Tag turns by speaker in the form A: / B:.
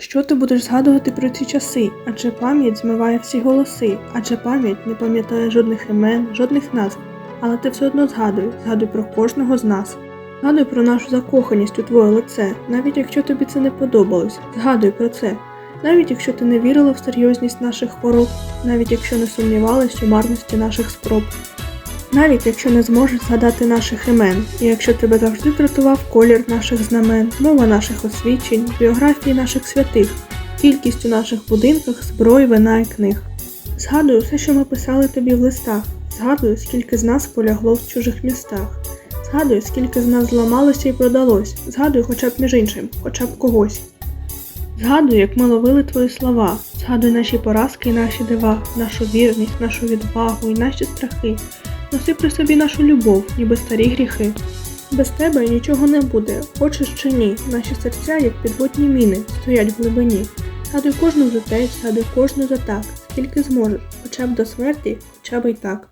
A: Що ти будеш згадувати про ці часи? Адже пам'ять змиває всі голоси, адже пам'ять не пам'ятає жодних імен, жодних назв. Але ти все одно згадуй, згадуй про кожного з нас. Згадуй про нашу закоханість у твоє лице, навіть якщо тобі це не подобалось. Згадуй про це. Навіть якщо ти не вірила в серйозність наших хвороб, навіть якщо не сумнівалась у марності наших спроб. Навіть якщо не зможеш згадати наших імен, і якщо тебе завжди дратував колір наших знамен, мова наших освічень, біографії наших святих, кількість у наших будинках, зброї, вина і книг. Згадую все, що ми писали тобі в листах, згадую, скільки з нас полягло в чужих містах, згадую, скільки з нас зламалося і продалось, згадую хоча б між іншим, хоча б когось. Згадую, як ми ловили твої слова, згадуй наші поразки і наші дива, нашу вірність, нашу відвагу і наші страхи. Носи при собі нашу любов, ніби старі гріхи. Без тебе нічого не буде, хочеш чи ні. Наші серця, як підводні міни, стоять в глибині. Гадуй кожну за те, згадуй кожну за так, скільки зможеш, хоча б до смерті, хоча б і так.